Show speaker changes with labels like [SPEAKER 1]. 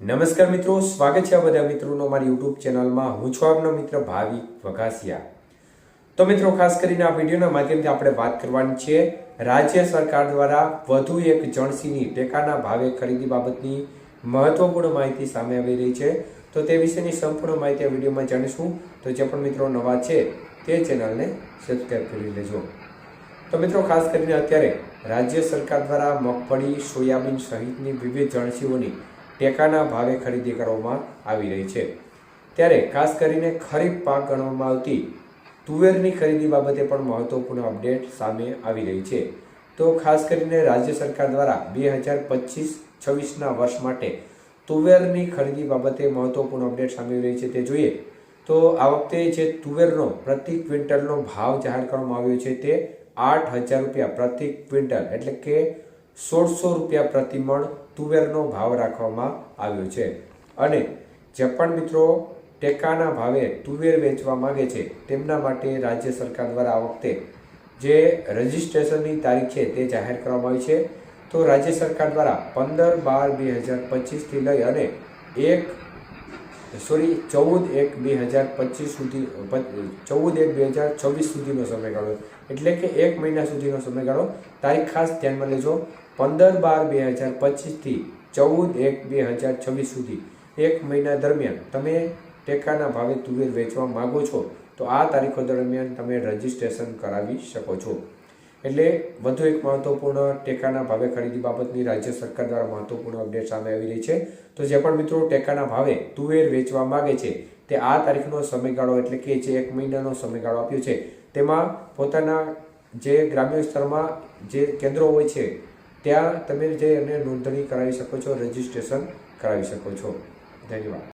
[SPEAKER 1] નમસ્કાર મિત્રો, સ્વાગત છે આ બધા મિત્રોનો મારી યુટ્યુબ ચેનલમાં. હું છું આપનો મિત્ર ભાવિક વઘાસિયા. તો મિત્રો, ખાસ કરીને આ વિડીયોના માધ્યમથી આપણે વાત કરવાની છે, રાજ્ય સરકાર દ્વારા વધુ એક જણસીની ટેકાના ભાવે ખરીદી બાબતની મહત્વપૂર્ણ માહિતી સામે આવી રહી છે. તો તે વિશેની સંપૂર્ણ માહિતી આ વિડીયોમાં જાણીશું. તો જે પણ મિત્રો નવા છે, તે ચેનલને સબસ્ક્રાઈબ કરી લેજો. તો મિત્રો, ખાસ કરીને અત્યારે રાજ્ય સરકાર દ્વારા મગફળી, સોયાબીન સહિતની વિવિધ જણસીઓની ટેકાના ભાવે ખરીદી કરવામાં આવી રહી છે. ત્યારે ખાસ કરીને ખરીફ પાક ગણવામાં આવતી તુવેરની ખરીદી બાબતે પણ મહત્વપૂર્ણ અપડેટ સામે આવી રહી છે. તો ખાસ કરીને રાજ્ય સરકાર દ્વારા બે હજાર પચીસ છવ્વીસના વર્ષ માટે તુવેરની ખરીદી બાબતે મહત્વપૂર્ણ અપડેટ સામે આવી રહી છે તે જોઈએ તો આ વખતે જે તુવેરનો પ્રતિ ક્વિન્ટલનો ભાવ જાહેર કરવામાં આવ્યો છે તે આઠ હજાર રૂપિયા પ્રતિ ક્વિન્ટલ એટલે કે સોળસો રૂપિયા પ્રતિ મણ તુવેરનો ભાવ રાખવામાં આવ્યો છે. અને જે પણ મિત્રો ટેકાના ભાવે તુવેર વેચવા માગે છે. તેમના માટે રાજ્ય સરકાર દ્વારા આ વખતે જે રજિસ્ટ્રેશનની તારીખ છે તે જાહેર કરવામાં આવી છે. તો રાજ્ય સરકાર દ્વારા પંદર બાર બે હજાર પચીસથી લઈ અને એક સોરી, ચૌદ એક બે હજાર પચીસ સુધી ચૌદ એક બે હજાર છવ્વીસ સુધીનો સમયગાળો. એટલે કે એક મહિના સુધીનો સમયગાળો. તારીખ ખાસ ધ્યાનમાં લેજો. પંદર બાર બે હજાર પચીસથી ચૌદ એક બે હજાર છવ્વીસ સુધી, એક મહિના દરમિયાન તમે ટેકાના ભાવે તુવેર વેચવા માગો છો, તો આ તારીખો દરમિયાન તમે રજિસ્ટ્રેશન કરાવી શકો છો. એટલે વધુ એક મહત્વપૂર્ણ ટેકાના ભાવે ખરીદી બાબતની રાજ્ય સરકાર દ્વારા મહત્વપૂર્ણ અપડેટ સામે આવી રહી છે. તો જે પણ મિત્રો ટેકાના ભાવે તુવેર વેચવા માંગે છે, તે આ તારીખનો સમયગાળો એટલે કે જે એક મહિનાનો સમયગાળો આપ્યો છે, તેમાં પોતાના જે ગ્રામ્ય સ્તરમાં જે કેન્દ્રો હોય છે, ત્યાં તમે જે એને નોંધણી કરાવી શકો છો, રજિસ્ટ્રેશન કરાવી શકો છો. ધન્યવાદ.